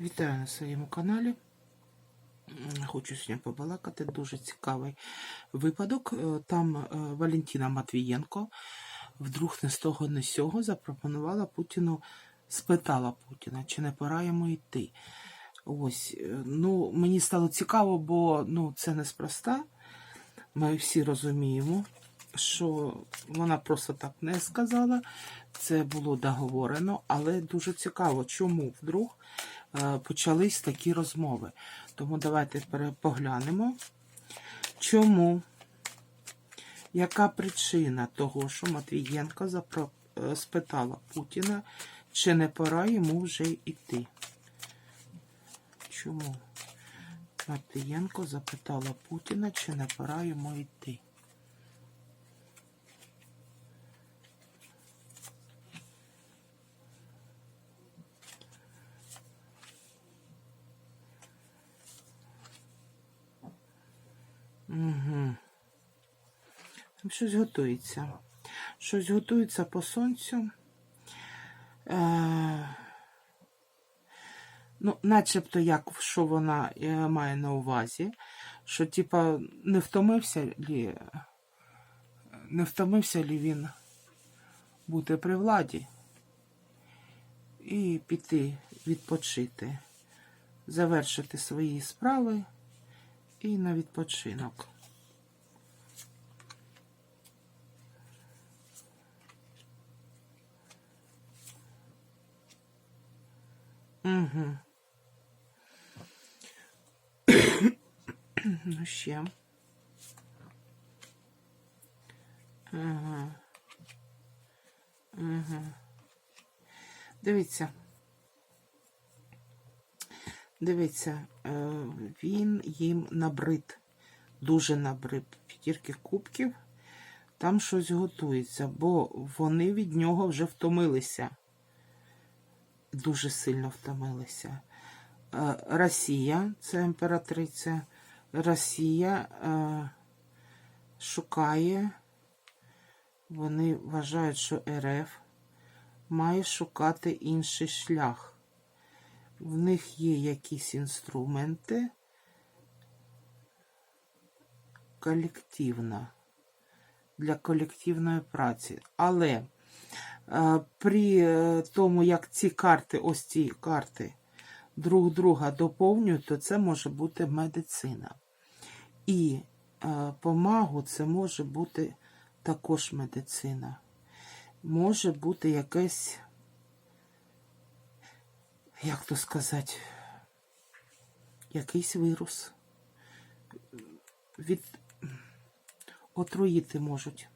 Вітаю на своєму каналі. Хочу сьогодні побалакати. Дуже цікавий випадок. Е, Там е, Валентина Матвієнко вдруг не з того, не з сього запропонувала Путіну, спитала Путіна, чи не пора йому йти. Ось, е, ну, мені стало цікаво, бо ну, це неспроста. Ми всі розуміємо, що вона просто так не сказала. Це було договорено, але дуже цікаво, чому вдруг почались такі розмови. Тому давайте поглянемо, чому, яка причина того, що Матвієнко е, спитала Путіна, чи не пора йому вже йти. Чому? Матвієнко запитала Путіна, чи не пора йому йти. Угу. Там щось готується. Щось готується по сонцю. Е... Ну, начебто, як що вона е, має на увазі, що, типа, не втомився лі, не втомився лі він бути при владі і піти відпочити, завершити свої справи і на відпочинок. Угу. Ну, ще. Ага. Ага. Дивіться. Дивіться, е, він їм набрид. Дуже набрид. П'ятірки кубків. Там щось готується, бо вони від нього вже втомилися. Дуже сильно втомилися. Е, Росія, це імператриця. Росія е, шукає, вони вважають, що РФ має шукати інший шлях. В них є якісь інструменти колективно, для колективної праці. Але е, при е, тому, як ці карти, ось ці карти, друг друга доповнюють, то це може бути медицина. І е, по магу це може бути також медицина. Може бути якесь, як то сказати, якийсь вірус. Від... Отруїти можуть.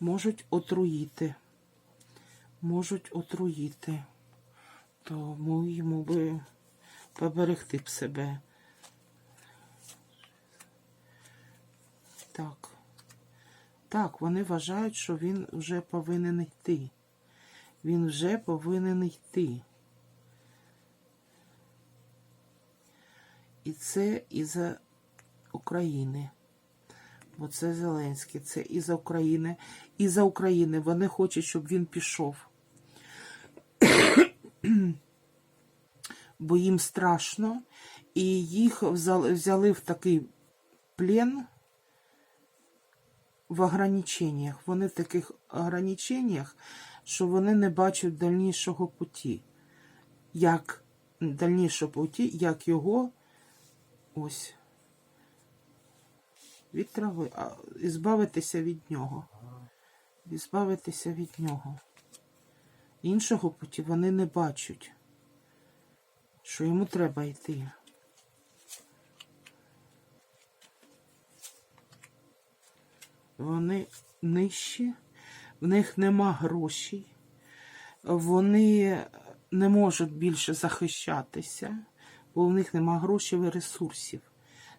Можуть отруїти. Можуть отруїти. Тому йому би поберегти б себе. Так. Так, вони вважають, що він вже повинен йти. Він вже повинен йти. І це із-за України. Бо це Зеленський, це із-за України. Із-за України вони хочуть, щоб він пішов. Бо їм страшно. І їх взяли в такий плен в ограниченнях. Вони в таких ограниченнях, що вони не бачать дальнішого путі. Як дальнішого путі, як його ось від трави, а і збавитися від нього. І збавитися від нього. Іншого путі вони не бачать, що йому треба йти. Вони нижчі, в них нема грошей, вони не можуть більше захищатися, бо в них нема грошей і ресурсів.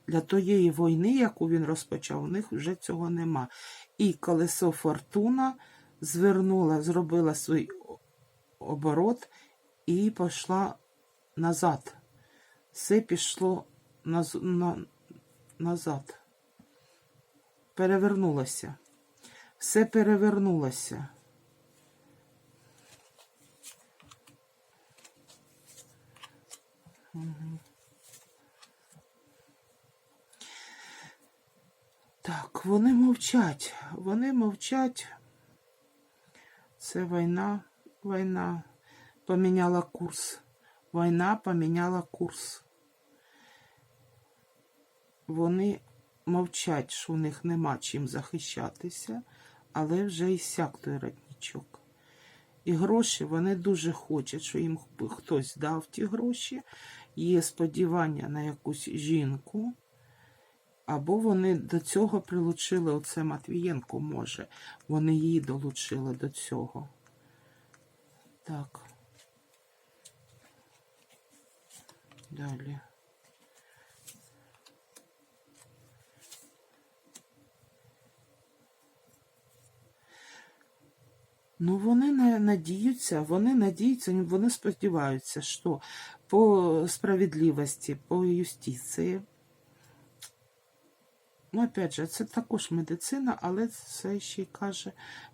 Для тієї війни, яку він розпочав, у них вже цього нема. І колесо Фортуна звернула, зробила свій оборот і пішла назад. Все пішло наз, на, назад. Перевернулося. Все перевернулося. Так, вони мовчать. Вони мовчать. Це війна. Війна поміняла курс. Війна поміняла курс. Вони мовчать, що у них нема чим захищатися, але вже і сяк той родничок. І гроші вони дуже хочуть, що їм хтось дав ті гроші. Є сподівання на якусь жінку. Або вони до цього прилучили оце Матвієнко, може. Вони її долучили до цього. Так. Далі. Ну, вони на- надіються, вони надіються, вони сподіваються, що по справедливості, по юстиції. Ну, опять же, це також медицина, але це ще й каже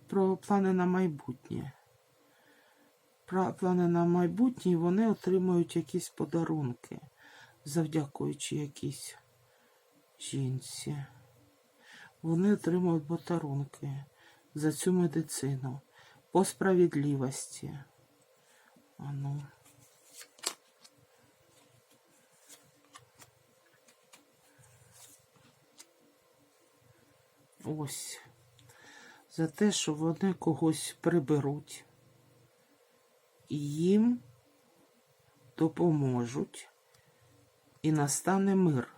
про плани на майбутнє. Про плани на майбутнє, вони отримують якісь подарунки, завдякуючи якійсь жінці. Вони отримують подарунки за цю медицину по справедливості. А Ось. За те, що вони когось приберуть і їм допоможуть, і настане мир.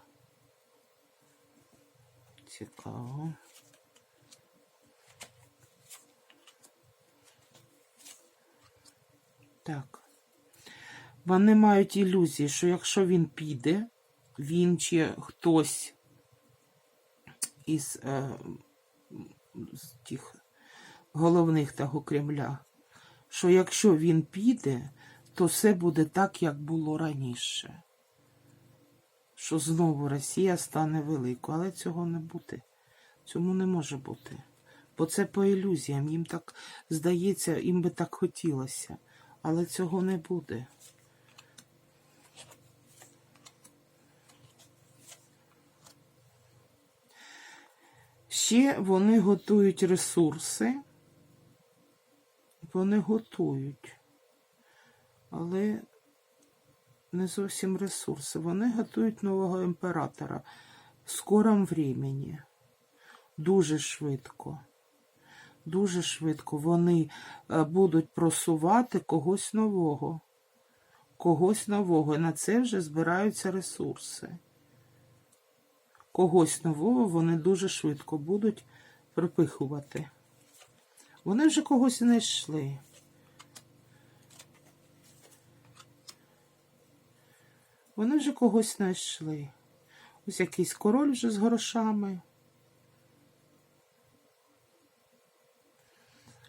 Цікаво. Так. Вони мають ілюзії, що якщо він піде, він чи хтось із е, з тих головних того Кремля, що якщо він піде, то все буде так, як було раніше. Що знову Росія стане великою, але цього не буде. Цьому не може бути. Бо це по ілюзіям. Їм так здається, їм би так хотілося. Але цього не буде. Ще вони готують ресурси. Вони готують. Але не зовсім ресурси. Вони готують нового імператора в скором времені. Дуже швидко. Дуже швидко вони е, будуть просувати когось нового. Когось нового. І на це вже збираються ресурси. Когось нового вони дуже швидко будуть припихувати. Вони вже когось знайшли. Вони вже когось знайшли. Ось якийсь король вже з грошами.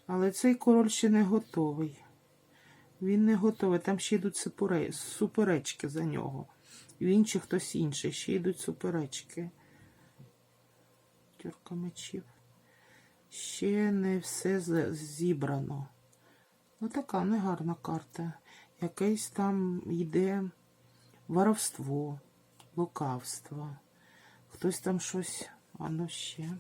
Але цей король ще не готовий. Він не готовий. Там ще йдуть суперечки за нього. Він чи хтось інший. Ще йдуть суперечки. Тюрка мечів. Ще не все зібрано. Ну, така негарна карта. Якесь там йде воровство, лукавство. Хтось там щось, а ну ще.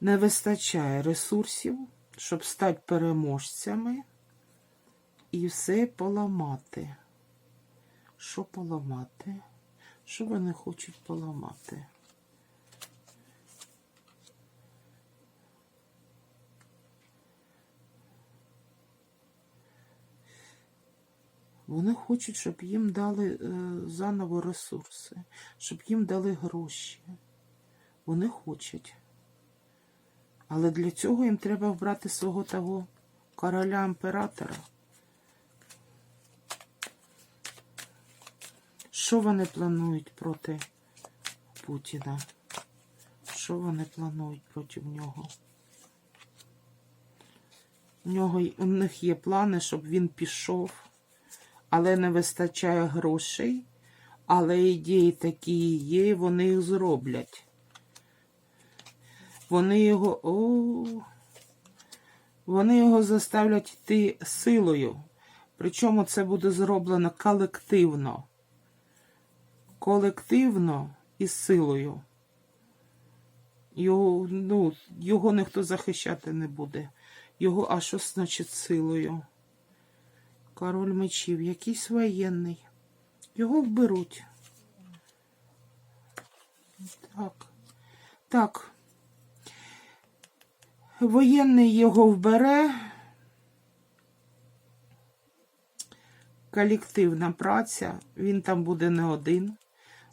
Не вистачає ресурсів, щоб стати переможцями і все поламати. Що поламати? Що вони хочуть поламати? Вони хочуть, щоб їм дали е, заново ресурси, щоб їм дали гроші. Вони хочуть. Але для цього їм треба вбрати свого того короля імператора. Що вони планують проти Путіна? Що вони планують проти нього? У, нього, у них є плани, щоб він пішов, але не вистачає грошей. Але ідеї такі є, вони їх зроблять. Вони його. О, Вони його заставлять йти силою. Причому це буде зроблено колективно. Колективно і силою. Його, ну, його ніхто захищати не буде. Його, а що значить силою? Король мечів, якийсь воєнний. Його вберуть. Так. Так. Воєнний його вбере. Колективна праця. Він там буде не один.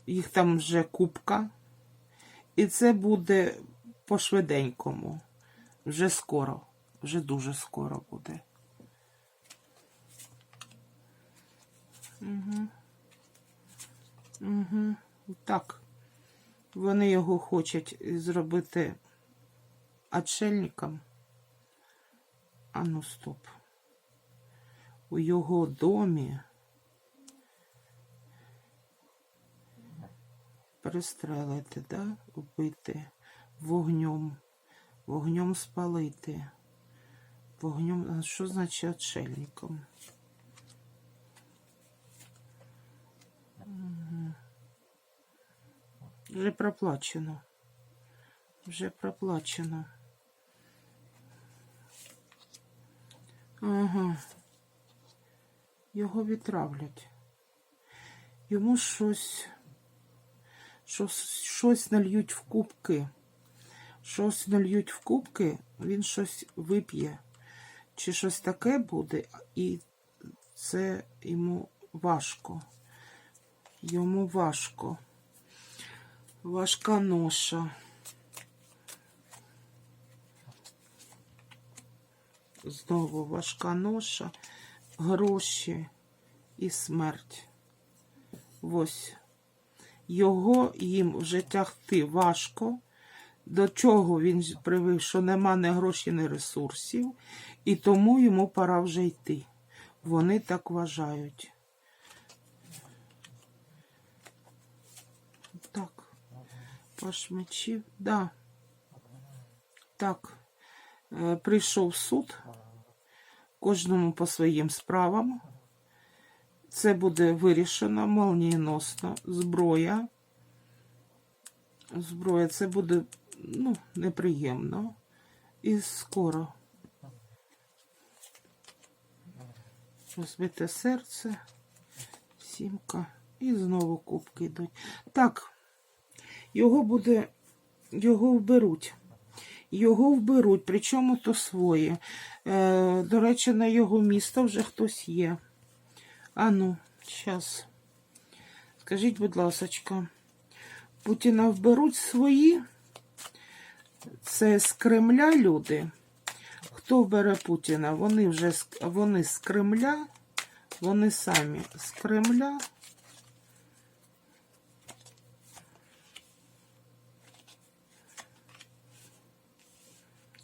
Їх там вже купка. І це буде по швиденькому. Вже скоро. Вже дуже скоро буде. Угу. Угу. Так. Вони його хочуть зробити отшельником. А ну стоп. У його домі перестрелити, да? Вбити вогнем, вогнем спалити. Вогнем, а що значить отшельником? Вже проплачено. Вже проплачено. Ага. Його відтравлять. Йому щось, щось, щось нальють в кубки. Щось нальють в кубки, він щось вип'є. Чи щось таке буде, і це йому важко. Йому важко. Важка ноша. Знову важка ноша, гроші і смерть. Ось. Його їм вже тягти важко. До чого він привив, що нема ні грошей, ні ресурсів, і тому йому пора вже йти. Вони так вважають. Так. Паш мечів. Да. Так. Е, Прийшов суд. Кожному по своїм справам. Це буде вирішено молнієносно. Зброя. Зброя, це буде ну, неприємно. І скоро. Розбите серце, сімка. І знову кубки йдуть. Так, його буде, його вберуть. Його вберуть, причому то своє. Е, до речі, на його місто вже хтось є. А ну, зараз. Скажіть, будь ласочка, Путіна вберуть свої? Це з Кремля люди. Хто бере Путіна? Вони вже вони з Кремля, вони самі з Кремля.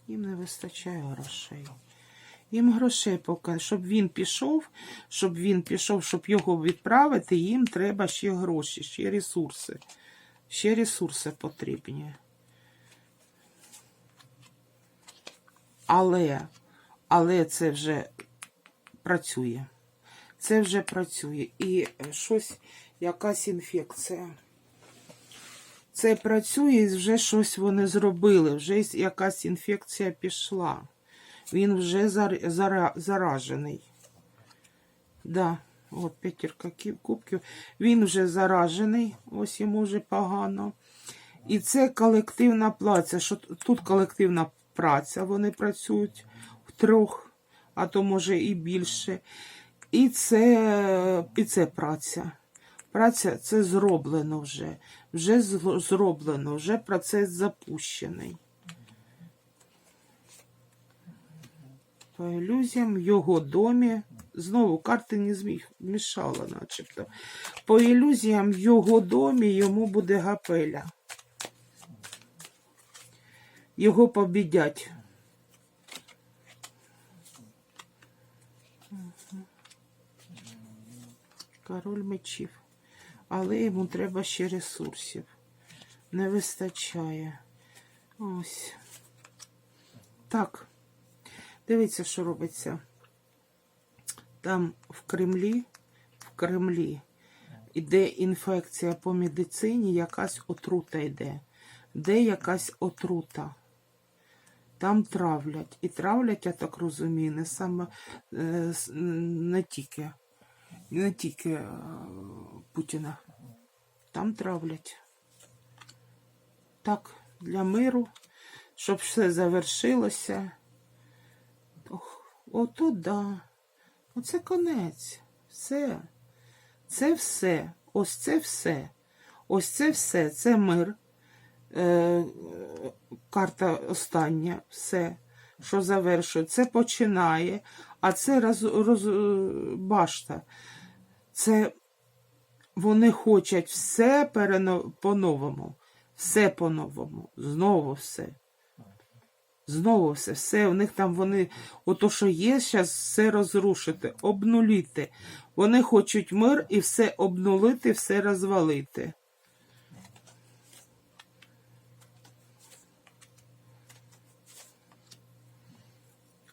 Їм не вистачає грошей. Їм грошей поки, щоб він пішов, щоб він пішов, щоб його відправити, їм треба ще гроші, ще ресурси. Ще ресурси потрібні. Але, але це вже працює. Це вже працює. І щось, якась інфекція. Це працює і вже щось вони зробили. Вже якась інфекція пішла. Він вже зар- зара- заражений. Да, от п'ятірка кубків. Він вже заражений, ось йому вже погано. І це колективна праця. Що тут колективна праця, вони працюють втрьох, а то може і більше. І це, і це праця. Праця це зроблено вже. Вже зроблено, вже процес запущений. По ілюзіям в його домі. Знову карти не зміг мішала, начебто. По ілюзіям в його домі йому буде гапеля. Його побідять. Король мечів. Але йому треба ще ресурсів. Не вистачає. Ось. Так. Дивіться, що робиться. Там в Кремлі, в Кремлі іде інфекція по медицині, якась отрута йде. Де якась отрута. Там травлять. І травлять, я так розумію, не саме е, не тільки, не тільки е, Путіна. Там травлять. Так, для миру, щоб все завершилося. Ох, ото да. Оце конець. Все. Це все. Ось це все. Ось це все. Це мир. Е, карта остання. Все. Що завершує. Це починає. А це роз, роз, башта. Це вони хочуть все по-новому. Все по-новому. Знову все. Знову все, все, у них там вони, ото що є, зараз все розрушити, обнуліти. Вони хочуть мир і все обнулити, все розвалити.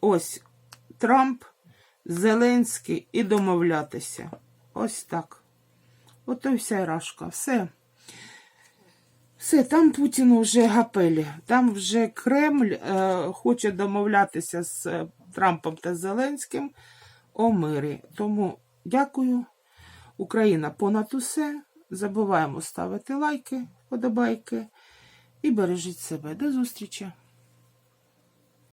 Ось Трамп, Зеленський і домовлятися. Ось так. Ото й вся рашка. Все. Все, там Путіну вже гапелі. Там вже Кремль е, хоче домовлятися з е, Трампом та Зеленським о мирі. Тому дякую. Україна понад усе. Забуваємо ставити лайки, подобайки і бережіть себе. До зустрічі!